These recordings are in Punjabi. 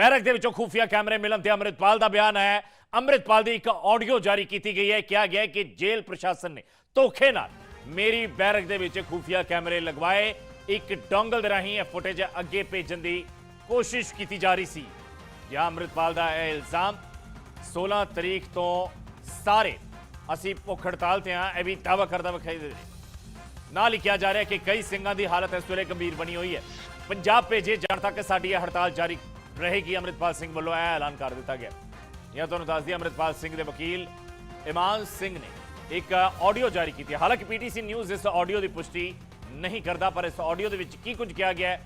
ਬੈਰਕ ਦੇ ਵਿੱਚੋਂ ਖੂਫੀਆ ਕੈਮਰੇ ਮਿਲਣ ਤੇ ਅੰਮ੍ਰਿਤਪਾਲ ਦਾ ਬਿਆਨ ਹੈ। ਅੰਮ੍ਰਿਤਪਾਲ ਦੀ ਇੱਕ ਆਡੀਓ ਜਾਰੀ ਕੀਤੀ ਗਈ ਹੈ। ਕਿਹਾ ਗਿਆ ਕਿ ਜੇਲ੍ਹ ਪ੍ਰਸ਼ਾਸਨ ਨੇ ਧੋਖੇ ਨਾਲ ਮੇਰੀ ਬੈਰਕ ਦੇ ਵਿੱਚ ਖੂਫੀਆ ਕੈਮਰੇ ਲਗਵਾਏ। ਇੱਕ ਡੋਂਗਲ ਦੇ ਰਾਹੀਂ ਇਹ ਫੁਟੇਜ ਅੱਗੇ ਭੇਜਣ ਦੀ ਕੋਸ਼ਿਸ਼ ਕੀਤੀ ਜਾ ਰਹੀ ਸੀ। ਜਾਂ ਅੰਮ੍ਰਿਤਪਾਲ ਦਾ ਇਹ ਇਲਜ਼ਾਮ 16 ਤਰੀਕ ਤੋਂ ਸਾਰੇ ਅਸੀਂ ਭੁੱਖ ਹੜਤਾਲ ਤੇ ਆ ਇਹ ਵੀ ਦਾਅਵਾ ਕਰਦਾ ਵਿਖਾਈ ਦੇ ਨਾਲ ਹੀ ਕਿਹਾ ਜਾ ਰਿਹਾ ਕਿ ਕਈ ਸਿੰਘਾਂ ਦੀ ਹਾਲਤ ਇਸ ਵੇਲੇ ਗੰਭੀਰ ਬਣੀ ਹੋਈ ਹੈ। ਪੰਜਾਬ ਭੇਜੇ ਜਾਣ ਤੱਕ ਸਾਡੀ ਇਹ ਹੜਤਾਲ ਜਾਰੀ ਰਹੇਗੀ ਅੰਮ੍ਰਿਤਪਾਲ ਸਿੰਘ ਵੱਲੋਂ, ਇਹ ਐਲਾਨ ਕਰ ਦਿੱਤਾ ਗਿਆ। ਇਹ ਤੁਹਾਨੂੰ ਦੱਸ ਦਈਏ, ਅੰਮ੍ਰਿਤਪਾਲ ਸਿੰਘ ਦੇ ਵਕੀਲ ਇਮਾਨ ਸਿੰਘ ਨੇ ਇੱਕ ਆਡੀਓ ਜਾਰੀ ਕੀਤੀ ਹੈ। ਹਾਲਾਂਕਿ ਪੀਟੀਸੀ ਨਿਊਜ਼ ਇਸ ਆਡੀਓ ਦੀ ਪੁਸ਼ਟੀ ਨਹੀਂ ਕਰਦਾ, ਪਰ ਇਸ ਆਡੀਓ ਦੇ ਵਿੱਚ ਕੀ ਕੁਝ ਕਿਹਾ ਗਿਆ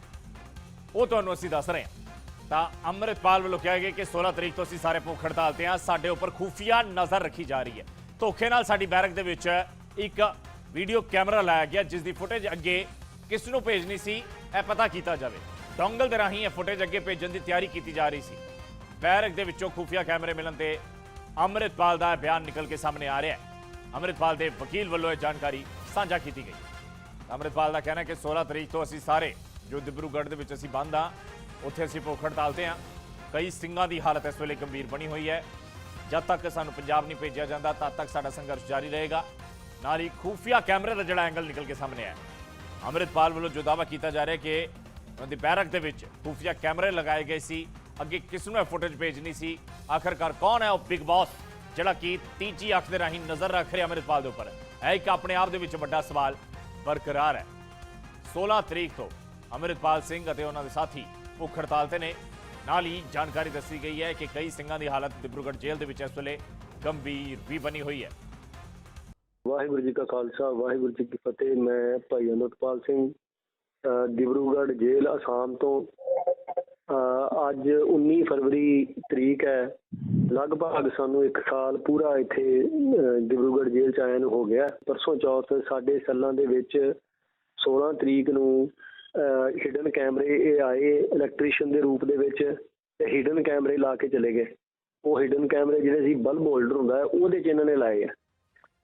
ਉਹ ਤੁਹਾਨੂੰ ਅਸੀਂ ਦੱਸ ਰਹੇ ਹਾਂ। ਤਾਂ ਅੰਮ੍ਰਿਤਪਾਲ ਵੱਲੋਂ ਕਿਹਾ ਗਿਆ ਕਿ 16 ਤਰੀਕ ਤੋਂ ਅਸੀਂ ਸਾਰੇ ਭੁੱਖ ਹੜਤਾਲ ਤੇ ਹਾਂ। ਸਾਡੇ ਉੱਪਰ ਖੂਫੀਆ ਨਜ਼ਰ ਰੱਖੀ ਜਾ ਰਹੀ ਹੈ। ਧੋਖੇ ਨਾਲ ਸਾਡੀ ਬੈਰਕ ਦੇ ਵਿੱਚ ਇੱਕ ਵੀਡੀਓ ਕੈਮਰਾ ਲਾਇਆ ਗਿਆ, ਜਿਸ ਦੀ ਫੁਟੇਜ ਅੱਗੇ ਕਿਸ ਨੂੰ ਭੇਜਣੀ ਸੀ, ਇਹ ਪਤਾ ਕੀਤਾ ਜਾਵੇ। ਡੋਂਗਲ ਦੇ ਰਾਹੀਂ ਇਹ ਫੁਟੇਜ ਅੱਗੇ ਭੇਜਣ ਦੀ ਤਿਆਰੀ ਕੀਤੀ ਜਾ ਰਹੀ ਸੀ। ਬੈਰਕ ਦੇ ਵਿੱਚੋਂ ਖੂਫੀਆ ਕੈਮਰੇ ਮਿਲਣ ਤੇ ਅੰਮ੍ਰਿਤਪਾਲ ਦਾ ਇਹ ਬਿਆਨ ਨਿਕਲ ਕੇ ਸਾਹਮਣੇ ਆ ਰਿਹਾ ਹੈ। ਅੰਮ੍ਰਿਤਪਾਲ ਦੇ ਵਕੀਲ ਵੱਲੋਂ ਇਹ ਜਾਣਕਾਰੀ ਸਾਂਝਾ ਕੀਤੀ ਗਈ। ਅੰਮ੍ਰਿਤਪਾਲ ਦਾ ਕਹਿਣਾ ਹੈ ਕਿ 16 ਤਰੀਕ ਤੋਂ ਅਸੀਂ ਸਾਰੇ ਜੋ ਦਿਬਰੂਗੜ੍ਹ ਦੇ ਵਿੱਚ ਅਸੀਂ ਬੰਦ ਹਾਂ, ਉੱਥੇ ਅਸੀਂ ਭੁੱਖ ਹੜਤਾਲ ਤੇ ਹਾਂ। ਕਈ ਸਿੰਘਾਂ ਦੀ ਹਾਲਤ ਇਸ ਵੇਲੇ ਗੰਭੀਰ ਬਣੀ ਹੋਈ ਹੈ। ਜਦ ਤੱਕ ਸਾਨੂੰ ਪੰਜਾਬ ਨਹੀਂ ਭੇਜਿਆ ਜਾਂਦਾ, ਤਦ ਤੱਕ ਸਾਡਾ ਸੰਘਰਸ਼ ਜਾਰੀ ਰਹੇਗਾ। ਨਾਲ ਹੀ ਖੂਫੀਆ ਕੈਮਰੇ ਦਾ ਜਿਹੜਾ ਐਂਗਲ ਨਿਕਲ ਕੇ ਸਾਹਮਣੇ ਆਇਆ ਅੰਮ੍ਰਿਤਪਾਲ ਵੱਲੋਂ ਜੋ ਦਾਅਵਾ ਕੀਤਾ ਜਾ ਰਿਹਾ ਕਿ ਉਹਨਾਂ ਦੀ ਬੈਰਕ ਦੇ ਵਿੱਚ ਖੂਫੀਆ ਕੈਮਰੇ ਲਗਾਏ ਗਏ ਸੀ। ਅੱਗੇ ਕਿਸ ਨੂੰ ਇਹ ਫੁਟੇਜ ਭੇਜਣੀ ਸੀ? ਆਖਰਕਾਰ ਕੌਣ ਹੈ ਉਹ ਬਿਗ ਬਾਸ ਜਿਹੜਾ ਕਿ ਤੀਜੀ ਅੱਖ ਦੇ ਰਾਹੀਂ ਨਜ਼ਰ ਰੱਖ ਰਿਹਾ ਅੰਮ੍ਰਿਤਪਾਲ ਦੇ ਉੱਪਰ? ਇਹ ਇੱਕ ਆਪਣੇ ਆਪ ਦੇ ਵਿੱਚ ਵੱਡਾ ਸਵਾਲ ਬਰਕਰਾਰ ਹੈ। 16 ਤਰੀਕ ਤੋਂ ਅੰਮ੍ਰਿਤਪਾਲ ਸਿੰਘ ਅਤੇ ਉਹਨਾਂ ਦੇ ਸਾਥੀ ਭੁੱਖ ਹੜਤਾਲ ਤੇ ਨੇ। ਨਾਲ ਹੀ ਜਾਣਕਾਰੀ ਦੱਸੀ ਗਈ ਹੈ ਕਿ ਕਈ ਸਿੰਘਾਂ ਦੀ ਹਾਲਤ ਦਿਬਰੂਗੜ੍ਹ ਜੇਲ੍ਹ ਦੇ ਵਿੱਚ ਇਸ ਵੇਲੇ ਗੰਭੀਰ ਵੀ ਬਣੀ ਹੋਈ ਹੈ। ਵਾਹਿਗੁਰੂ ਜੀ ਕਾ ਖਾਲਸਾ, ਵਾਹਿਗੁਰੂ ਜੀ ਕੀ ਫਤਿਹ। ਮੈਂ ਭਾਈ ਅਮਰਪਾਲ ਸਿੰਘ ਡਿਬਰੂਗੜ੍ਹ ਜੇਲ੍ਹ ਅਸਾਮ ਤੋਂ ਅੱਜ 19 ਫਰਵਰੀ ਤਰੀਕ ਹੈ। ਲਗਭਗ ਸਾਨੂੰ 1 ਸਾਲ ਪੂਰਾ ਇੱਥੇ ਡਿਬਰੂਗੜ੍ਹ ਜੇਲ੍ਹ ਚ ਆਇਆ ਨੂੰ ਹੋ ਗਿਆ। ਪਰਸੋਂ ਚੌਥ ਸਾਡੇ ਸੈੱਲਾਂ ਦੇ ਵਿੱਚ 16 ਤਰੀਕ ਨੂੰ ਹਿਡਨ ਕੈਮਰੇ ਇਹ ਆਏ ਇਲੈਕਟ੍ਰੀਸ਼ੀਅਨ ਦੇ ਰੂਪ ਦੇ ਵਿੱਚ ਤੇ ਹਿਡਨ ਕੈਮਰੇ ਲਾ ਕੇ ਚਲੇ ਗਏ। ਉਹ ਹਿਡਨ ਕੈਮਰੇ ਜਿਹੜੇ ਸੀ ਬਲਬ ਹੋਲਡਰ ਹੁੰਦਾ ਹੈ, ਉਹਦੇ ਚ ਇਹਨਾਂ ਨੇ ਲਾਏ ਆ।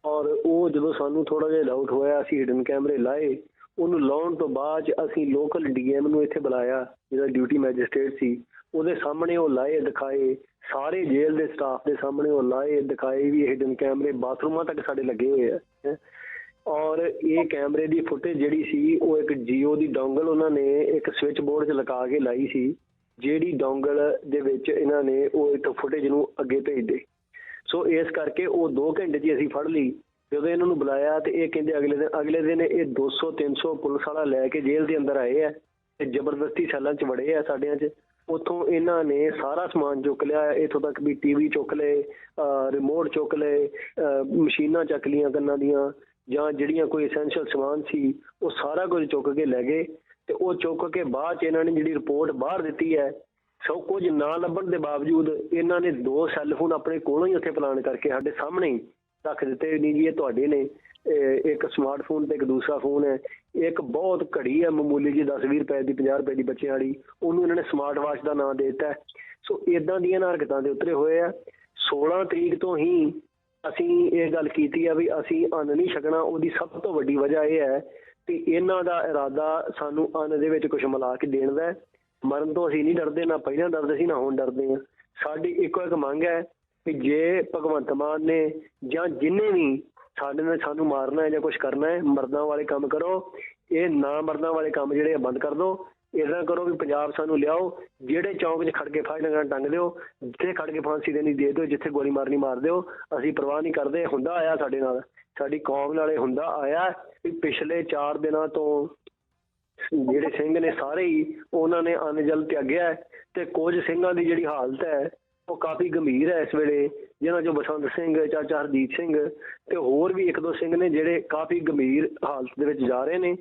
ਔਰ ਉਹ ਜਦੋਂ ਸਾਨੂੰ ਥੋੜਾ ਜਿਹਾ ਡਾਊਟ ਹੋਇਆ, ਅਸੀਂ ਹਿਡਨ ਕੈਮਰੇ ਲਾਏ ਉਹਨੂੰ ਲਾਉਣ ਤੋਂ ਬਾਅਦ 'ਚ ਅਸੀਂ ਲੋਕਲ ਡੀਐਮ ਨੂੰ ਇੱਥੇ ਬੁਲਾਇਆ ਜਿਹੜਾ ਡਿਊਟੀ ਮੈਜਿਸਟ੍ਰੇਟ ਸੀ। ਉਹਦੇ ਸਾਹਮਣੇ ਉਹ ਲਾਏ, ਦਿਖਾਏ। ਸਾਰੇ ਜੇਲ੍ਹ ਦੇ ਸਟਾਫ ਦੇ ਸਾਹਮਣੇ ਉਹ ਲਾਏ, ਦਿਖਾਏ ਵੀ ਹਿਡਨ ਕੈਮਰੇ ਬਾਥਰੂਮਾਂ ਤੱਕ ਸਾਡੇ ਲੱਗੇ ਹੋਏ ਆ ਔਰ ਇਹ ਕੈਮਰੇ ਦੀ ਫੁਟੇਜ ਜਿਹੜੀ ਸੀ, ਉਹ ਇੱਕ ਜੀਓ ਦੀ ਡੋਂਗਲ ਉਹਨਾਂ ਨੇ ਇੱਕ ਸਵਿਚ ਬੋਰਡ 'ਚ ਲਗਾ ਕੇ ਲਾਈ ਸੀ, ਜਿਹੜੀ ਡੋਂਗਲ ਦੇ ਵਿੱਚ ਇਹਨਾਂ ਨੇ ਉਹ ਇੱਕ ਫੁਟੇਜ ਨੂੰ ਅੱਗੇ ਭੇਜਦੇ ਸੋ ਇਸ ਕਰਕੇ ਉਹ 2 ਘੰਟੇ ਦੀ ਅਸੀਂ ਫੜ ਲਈ। ਜਦੋਂ ਇਹਨਾਂ ਨੂੰ ਬੁਲਾਇਆ ਤੇ ਇਹ ਕਹਿੰਦੇ ਅਗਲੇ ਦਿਨ ਅਗਲੇ ਦਿਨ ਇਹ 200 300 ਪੁਲਿਸ ਵਾਲਾ ਲੈ ਕੇ ਜੇਲ੍ਹ ਦੇ ਅੰਦਰ ਆਏ ਆ ਤੇ ਜ਼ਬਰਦਸਤੀ ਸੈੱਲਾਂ 'ਚ ਵੜੇ ਆ ਸਾਡਿਆਂ 'ਚ। ਉੱਥੋਂ ਇਹਨਾਂ ਨੇ ਸਾਰਾ ਸਮਾਨ ਚੁੱਕ ਲਿਆ, ਇੱਥੋਂ ਤੱਕ ਵੀ ਟੀਵੀ ਚੁੱਕ ਲਏ ਰਿਮੋਟ ਚੁੱਕ ਲਏ ਮਸ਼ੀਨਾਂ ਚੱਕ ਲੀਆਂ ਕੰਨਾਂ ਦੀਆਂ, ਜਾਂ ਜਿਹੜੀਆਂ ਕੋਈ ਐਸੈਂਸ਼ੀਅਲ ਸਮਾਨ ਸੀ, ਉਹ ਸਾਰਾ ਕੁਝ ਚੁੱਕ ਕੇ ਲੈ ਗਏ। ਤੇ ਉਹ ਚੁੱਕ ਕੇ ਬਾਅਦ 'ਚ ਇਹਨਾਂ ਨੇ ਜਿਹੜੀ ਰਿਪੋਰਟ ਬਾਹਰ ਦਿੱਤੀ ਹੈ, ਸਭ ਕੁਝ ਨਾ ਲੱਭਣ ਦੇ ਬਾਵਜੂਦ ਇਹਨਾਂ ਨੇ ਦੋ ਸੈੱਲ ਫੋਨ ਆਪਣੇ ਕੋਲੋਂ ਹੀ ਉੱਥੇ ਪਲਾਨ ਕਰਕੇ ਸਾਡੇ ਸਾਹਮਣੇ ਹੀ ਰੱਖ ਦਿੱਤੇ ਨਹੀਂ ਜੀ, ਇਹ ਤੁਹਾਡੇ ਨੇ। ਇਹ ਇੱਕ ਸਮਾਰਟਫੋਨ ਤੇ ਇੱਕ ਦੂਸਰਾ ਫੋਨ ਹੈ। ਇੱਕ ਬਹੁਤ ਘੜੀ ਹੈ, ਮਾਮੂਲੀ ਜੀ 10 20 ਰੁਪਏ ਦੀ 50 ਰੁਪਏ ਦੀ ਬੱਚਿਆਂ ਵਾਲੀ। ਉਹਨੂੰ ਇਹਨਾਂ ਨੇ ਸਮਾਰਟ ਵਾਚ ਦਾ ਨਾਮ ਦੇ ਦਿੱਤਾ ਹੈ। ਸੋ ਇਦਾਂ ਦੀਆਂ ਨਾ ਹਰਕਤਾਂ ਦੇ ਉਤਰੇ ਹੋਏ ਆ। 16 ਤਰੀਕ ਤੋਂ ਹੀ ਅਸੀਂ ਇਹ ਗੱਲ ਕੀਤੀ ਆ ਵੀ ਅਸੀਂ ਅੰਨ ਨਹੀਂ ਛਕਣਾ। ਉਹਦੀ ਸਭ ਤੋਂ ਵੱਡੀ ਵਜ੍ਹਾ ਇਹ ਹੈ ਕਿ ਇਹਨਾਂ ਦਾ ਇਰਾਦਾ ਸਾਨੂੰ ਅੰਨ ਦੇ ਵਿੱਚ ਕੁਝ ਮਿਲਾ ਕੇ ਦੇਣ ਦਾ ਮਰਨ ਤੋਂ ਅਸੀਂ ਨਹੀਂ ਡਰਦੇ, ਨਾ ਪਹਿਲਾਂ ਡਰਦੇ ਸੀ, ਨਾ ਹੁਣ ਡਰਦੇ ਹਾਂ। ਸਾਡੀ ਇੱਕੋ ਇੱਕ ਮੰਗ ਹੈ ਕਿ ਜੇ ਭਗਵੰਤ ਮਾਨ ਨੇ ਜਾਂ ਜਿੰਨੇ ਵੀ ਸਾਡੇ ਨਾਲ ਸਾਨੂੰ ਮਾਰਨਾ ਹੈ ਜਾਂ ਕੁਝ ਕਰਨਾ ਹੈ, ਮਰਦਾਂ ਵਾਲੇ ਕੰਮ ਕਰੋ, ਇਹ ਨਾ ਮਰਦਾਂ ਵਾਲੇ ਕੰਮ ਜਿਹੜੇ ਬੰਦ ਕਰ ਦਿਓ ਇਦਾਂ ਕਰੋ ਵੀ ਪੰਜਾਬ ਸਾਨੂੰ ਲਿਆਓ, ਜਿਹੜੇ ਚੌਂਕ 'ਚ ਖੜ ਕੇ ਫਾਇਰ ਨਾਲ ਟੰਗ ਦਿਓ, ਜਿੱਥੇ ਖੜ ਕੇ ਫਾਂਸੀ ਦੇਣੀ ਦੇ ਦਿਓ, ਜਿੱਥੇ ਗੋਲੀ ਮਾਰਨੀ ਮਾਰ ਦਿਓ, ਅਸੀਂ ਪਰਵਾਹ ਨਹੀਂ ਕਰਦੇ, ਹੁੰਦਾ ਆਇਆ ਸਾਡੇ ਨਾਲ। ਸਾਡੀ ਕੌਮ ਨਾਲੇ ਹੁੰਦਾ ਆਇਆ ਵੀ ਪਿਛਲੇ 4 ਦਿਨਾਂ ਤੋਂ ਜਿਹੜੇ ਸਿੰਘ ਨੇ ਸਾਰੇ ਹੀ ਉਹਨਾਂ ਨੇ ਅੰਨ ਜਲ ਤਿਆਗਿਆ ਤੇ ਕੁਝ ਸਿੰਘਾਂ ਦੀ ਜਿਹੜੀ ਹਾਲਤ ਹੈ ਉਹ ਕਾਫੀ ਗੰਭੀਰ ਹੈ ਇਸ ਵੇਲੇ, ਜਿਨ੍ਹਾਂ ਚੋਂ ਬਸੰਤ ਸਿੰਘ ਚਾਚਾ ਹਰਜੀਤ ਸਿੰਘ ਤੇ ਹੋਰ ਵੀ ਇੱਕ ਦੋ ਸਿੰਘ ਨੇ ਜਿਹੜੇ ਕਾਫੀ ਗੰਭੀਰ ਹਾਲਤ ਦੇ ਵਿੱਚ ਜਾ ਰਹੇ ਨੇ।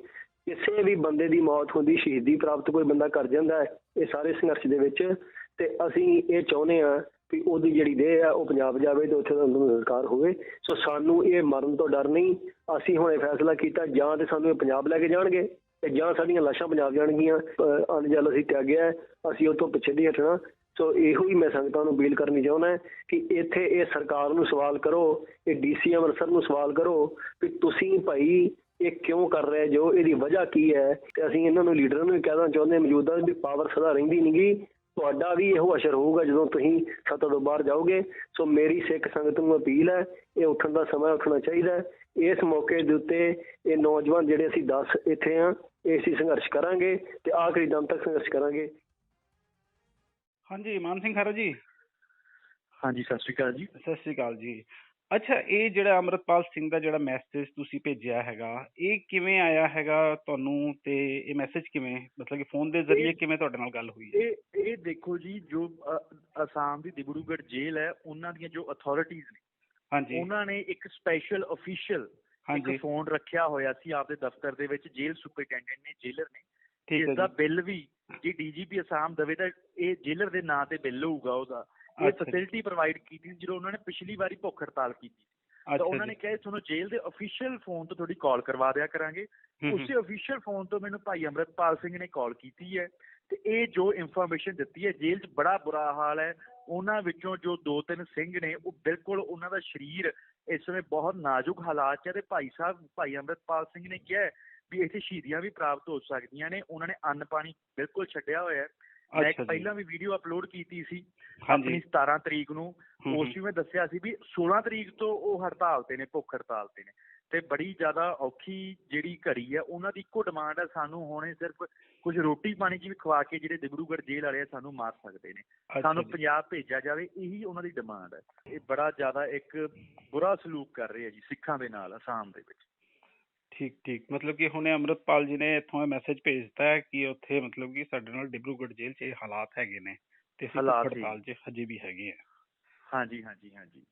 ਕਿਸੇ ਵੀ ਬੰਦੇ ਦੀ ਮੌਤ ਹੁੰਦੀ, ਸ਼ਹੀਦੀ ਪ੍ਰਾਪਤ ਕੋਈ ਬੰਦਾ ਕਰ ਜਾਂਦਾ ਹੈ, ਇਹ ਸਾਰੇ ਸੰਘਰਸ਼ ਦੇ ਵਿੱਚ। ਤੇ ਅਸੀਂ ਇਹ ਚਾਹੁੰਦੇ ਆ ਵੀ ਉਹਦੀ ਜਿਹੜੀ ਦੇਹ ਆ ਉਹ ਪੰਜਾਬ ਜਾਵੇ ਤੇ ਉੱਥੇ ਦਾ ਸੰਸਕਾਰ ਹੋਵੇ। ਸੋ ਸਾਨੂੰ ਇਹ ਮਰਨ ਤੋਂ ਡਰ ਨਹੀਂ, ਅਸੀਂ ਹੁਣ ਇਹ ਫੈਸਲਾ ਕੀਤਾ, ਜਾਂ ਤੇ ਸਾਨੂੰ ਇਹ ਪੰਜਾਬ ਲੈ ਕੇ ਜਾਣਗੇ, ਤੇ ਜਾਂ ਸਾਡੀਆਂ ਲਾਸ਼ਾਂ ਪੰਜਾਬ ਜਾਣਗੀਆਂ। ਅਹ ਅਨਜਲ ਅਸੀਂ ਤਿਆਗਿਆ ਅਸੀਂ ਉੱਥੋਂ ਪਿੱਛੇ ਨਹੀਂ ਹਟਣਾ। ਸੋ ਇਹੋ ਹੀ ਮੈਂ ਸੰਗਤਾਂ ਨੂੰ ਅਪੀਲ ਕਰਨੀ ਚਾਹੁੰਦਾ ਕਿ ਇੱਥੇ ਇਹ ਸਰਕਾਰ ਨੂੰ ਸਵਾਲ ਕਰੋ, ਇਹ ਡੀਸੀ ਅੰਮ੍ਰਿਤਸਰ ਨੂੰ ਸਵਾਲ ਕਰੋ ਕਿ ਤੁਸੀਂ ਭਾਈ ਇਹ ਕਿਉਂ ਕਰ ਰਹੇ ਜੋ, ਇਹਦੀ ਵਜ੍ਹਾ ਕੀ ਹੈ? ਤੇ ਅਸੀਂ ਇਹਨਾਂ ਨੂੰ ਲੀਡਰਾਂ ਨੂੰ ਵੀ ਕਹਿਣਾ ਚਾਹੁੰਦੇ ਮੌਜੂਦਾ ਵੀ ਪਾਵਰ ਸਦਾ ਰਹਿੰਦੀ ਨਹੀਂਗੀ ਤੁਹਾਡਾ ਵੀ ਇਹੋ ਅਸਰ ਹੋਊਗਾ ਜਦੋਂ ਤੁਸੀਂ ਸੱਤਾ ਤੋਂ ਬਾਹਰ ਜਾਓਗੇ। ਸੋ ਮੇਰੀ ਸਿੱਖ ਸੰਗਤ ਨੂੰ ਅਪੀਲ ਹੈ, ਇਹ ਉੱਠਣ ਦਾ ਸਮਾਂ ਉੱਠਣਾ ਚਾਹੀਦਾ ਹੈ। ਇਸ ਮੌਕੇ ਦੇ ਉੱਤੇ ਇਹ ਨੌਜਵਾਨ ਜਿਹੜੇ ਅਸੀਂ 10 ਇੱਥੇ ਆ ਇਹ ਅਸੀਂ ਸੰਘਰਸ਼ ਕਰਾਂਗੇ ਤੇ ਆਖਰੀ ਦਮ ਤੱਕ ਸੰਘਰਸ਼ ਕਰਾਂਗੇ। ਹਾਂਜੀ ਮਾਨ ਸਿੰਘ ਖਹਿਰਾ ਜੀ। ਹਾਂਜੀ ਸਤਿ ਸ਼੍ਰੀ ਅਕਾਲ ਜੀ। ਸਤਿ ਸ਼੍ਰੀ ਅਕਾਲ ਜੀ। ਅੱਛਾ ਇਹ ਜਿਹੜਾ ਅਮਰਤਪਾਲ ਸਿੰਘ ਦਾ ਜਿਹੜਾ ਮੈਸੇਜ ਤੁਸੀਂ ਭੇਜਿਆ ਹੈਗਾ ਇਹ ਕਿਵੇਂ ਆਇਆ ਹੈਗਾ ਤੁਹਾਨੂੰ ਤੇ ਇਹ ਮੈਸੇਜ ਕਿਵੇਂ ਮਤਲਬ ਕਿ ਫੋਨ ਦੇ ਜ਼ਰੀਏ ਕਿਵੇਂ ਤੁਹਾਡੇ ਨਾਲ ਗੱਲ ਹੋਈ ਹੈ? ਇਹ ਇਹ ਦੇਖੋ ਜੀ ਜੋ ਅਸਾਮ ਦੀ ਦਿਬਰੂਗੜ੍ਹ ਜੇਲ੍ਹ ਹੈ ਉਹਨਾਂ ਦੀਆਂ ਜੋ ਅਥਾਰਟੀਆਂ ਨੇ ਹਾਂਜੀ। ਉਹਨਾਂ ਨੇ ਇੱਕ ਸਪੈਸ਼ਲ ਅਫੀਸ਼ੀਅਲ ਇੱਕ ਫੋਨ ਰੱਖਿਆ ਹੋਇਆ ਸੀ ਆਪਦੇ ਦਫ਼ਤਰ ਦੇ ਵਿੱਚ ਜੇਲ੍ਹ ਸੁਪਰਡੈਂਟੈਂਟ ਨੇ ਜੇਲਰ ਨੇ ਠੀਕ ਹੈ ਜਿਸ ਦਾ ਬਿੱਲ ਵੀ ਜੇ ਡੀਜੀਪੀ ਅਸਾਮ ਦਵੇ ਤਾਂ ਇਹ ਜੇਲਰ ਦੇ ਨਾਂ ਤੇ ਬਿੱਲ ਹੋਊਗਾ ਉਹਦਾ। ਇਹ। ਫੈਸਿਲਿਟੀ ਪ੍ਰੋਵਾਈਡ ਕੀਤੀ ਜਦੋਂ ਉਹਨਾਂ ਨੇ ਪਿਛਲੀ ਵਾਰੀ ਭੁੱਖ ਹੜਤਾਲ ਕੀਤੀ ਤਾਂ ਉਹਨਾਂ ਨੇ ਕਿਹਾ ਤੁਹਾਨੂੰ ਜੇਲ੍ਹ ਦੇ ਅਫੀਸ਼ੀਅਲ ਫੋਨ ਤੋਂ ਤੁਹਾਡੀ ਕਾਲ ਕਰਵਾ ਦਿਆ ਕਰਾਂਗੇ। ਉਸੇ ਅਫੀਸ਼ੀਅਲ ਫੋਨ ਤੋਂ ਮੈਨੂੰ ਭਾਈ ਅੰਮ੍ਰਿਤਪਾਲ ਸਿੰਘ ਨੇ ਕਾਲ ਕੀਤੀ ਹੈ ਤੇ ਇਹ ਜੋ ਇਨਫੋਰਮੇਸ਼ਨ ਦਿੱਤੀ ਹੈ ਜੇਲ੍ਹ 'ਚ ਬੜਾ ਬੁਰਾ ਹਾਲ ਹੈ। ਉਹਨਾਂ ਵਿੱਚੋਂ ਜੋ ਦੋ ਤਿੰਨ ਸਿੰਘ ਨੇ ਉਹ ਬਿਲਕੁਲ ਉਹਨਾਂ ਦਾ ਸਰੀਰ ਇਸ ਸਮੇਂ ਬਹੁਤ ਨਾਜ਼ੁਕ ਹਾਲਾਤ 'ਚ ਹੈ ਤੇ ਭਾਈ ਸਾਹਿਬ ਭਾਈ ਅੰਮ੍ਰਿਤਪਾਲ ਸਿੰਘ ਨੇ ਕਿਹਾ ਵੀ ਇੱਥੇ ਸ਼ਹੀਦੀਆਂ ਵੀ ਪ੍ਰਾਪਤ ਹੋ ਸਕਦੀਆਂ ਨੇ ਉਹਨਾਂ ਨੇ ਅੰਨ ਪਾਣੀ ਬਿਲਕੁਲ ਛੱਡਿਆ ਹੋਇਆ ਹੈ। ਮੈਂ ਇੱਕ ਪਹਿਲਾਂ ਵੀ ਵੀਡੀਓ ਅਪਲੋਡ ਕੀਤੀ ਸੀ ਆਪਣੀ 17 ਤਰੀਕ ਨੂੰ। ਉਸ। ਵਿੱਚ ਮੈਂ ਦੱਸਿਆ ਸੀ ਵੀ 16 ਤਰੀਕ ਤੋਂ ਉਹ ਹੜਤਾਲ ਤੇ ਨੇ ਭੁੱਖ ਹੜਤਾਲ ਤੇ ਨੇ। ਤੇ ਬੜੀ ਜ਼ਿਆਦਾ ਔਖੀ ਜਿਹੜੀ ਘੜੀ ਹੈ ਉਹਨਾਂ ਦੀ ਇੱਕੋ ਡਿਮਾਂਡ ਹੈ ਸਾਨੂੰ ਹੁਣੇ ਸਿਰਫ ਕੁਝ ਰੋਟੀ ਪਾਣੀ ਜੀ ਵੀ ਖਵਾ ਕੇ ਜਿਹੜੇ ਦਿਬਰੂਗੜ੍ਹ ਜੇਲ੍ਹ ਵਾਲੇ ਆ ਸਾਨੂੰ ਮਾਰ ਸਕਦੇ ਨੇ। ਸਾਨੂੰ। ਪੰਜਾਬ ਭੇਜਿਆ ਜਾਵੇ ਇਹੀ ਉਹਨਾਂ ਦੀ ਡਿਮਾਂਡ ਹੈ। ਇਹ ਬੜਾ ਜ਼ਿਆਦਾ ਇੱਕ ਬੁਰਾ ਸਲੂਕ ਕਰ ਰਹੇ ਆ ਜੀ ਸਿੱਖਾਂ ਦੇ ਨਾਲ ਅਸਾਮ ਦੇ ਵਿੱਚ। ਠੀਕ ਠੀਕ। ਮਤਲਬ ਕਿ ਹੁਣੇ ਅਮਰਤਪਾਲ ਜੀ ਨੇ ਇੱਥੋਂ ਇਹ ਮੈਸੇਜ ਭੇਜਤਾ ਹੈ ਕਿ ਉੱਥੇ ਮਤਲਬ ਕਿ ਸਾਡੇ ਨਾਲ ਡਿਬਰੂਗੜ੍ਹ ਜੇਲ੍ਹ 'ਚ ਇਹ ਹਾਲਾਤ ਹੈਗੇ ਨੇ ਤੇ ਅਸੀਂ ਹਾਲਾਤ ਭੁੱਖ ਹੀ। ਹੜਤਾਲ 'ਚ ਹਜੇ ਵੀ ਹੈਗੇ ਆ ਹਾਂਜੀ ਹਾਂਜੀ ਹਾਂਜੀ।